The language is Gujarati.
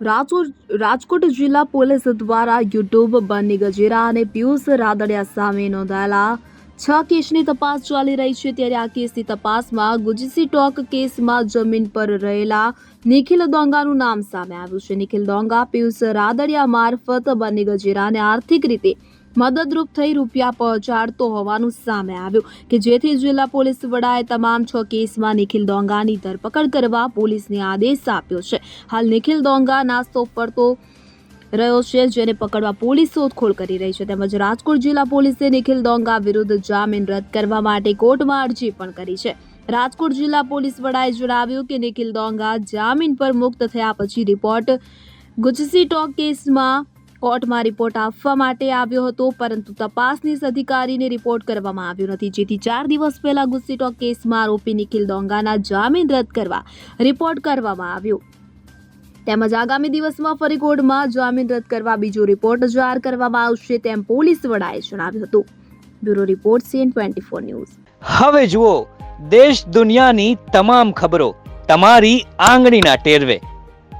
રાજકોટ જિલ્લા પોલીસ દ્વારા યુટ્યુબ બની ગજેરા અને પિયુષ રાદડિયા સામે નોંધાયેલા છ કેસની તપાસ ચાલી રહી છે. ત્યારે આ કેસની તપાસમાં ગુજસી ટોક કેસમાં જમીન પર રહેલા નિખિલ દોંગાનું નામ સામે આવ્યું છે. નિખિલ દોંગા, પિયુષ રાદડિયા મારફત બની ગજેરાને આર્થિક રીતે મદદરૂપ થઈ રૂપિયા પહોંચાડતો હોવાનું સામે આવ્યું કે જેથી જિલ્લા પોલીસ વડાએ તમામ છ કેસમાં નિખિલ દોંગાની ધરપકડ કરવા પોલીસને આદેશ આપ્યો છે. હાલ નિખિલ દોંગા નાસ્તો ફરતો રહ્યો છે, જેને પકડવા પોલીસ શોધખોળ કરી રહી છે. તેમજ રાજકોટ જિલ્લા પોલીસે નિખિલ દોંગા વિરુદ્ધ જામીન રદ કરવા માટે કોર્ટમાં અરજી પણ કરી છે. રાજકોટ જિલ્લા પોલીસ વડાએ જણાવ્યું કે નિખિલ દોંગા જામીન પર મુક્ત થયા પછી રિપોર્ટ ગુજસી ટોક કેસમાં કોર્ટમાં રિપોર્ટ આપવા માટે આવ્યો હતો, પરંતુ તપાસનીશ અધિકારીને રિપોર્ટ કરવામાં આવ્યો નથી. જેથી ચાર દિવસ પહેલા ગુસ્સી ટોક કેસમાં આરોપી નિખિલ દોંગાના જામીન રદ કરવા રિપોર્ટ કરવામાં આવ્યો. તેમજ આગામી દિવસમાં ફરી કોર્ટમાં જામીન રદ કરવા બીજો રિપોર્ટ જાહેર કરવામાં આવશે તેમ પોલીસ વડાએ જણાવ્યું હતું. Bureau report CN twenty four news. હવે જુઓ, દેશ દુનિયાની તમામ ખબરો તમારી આંગળીના ટેરવે.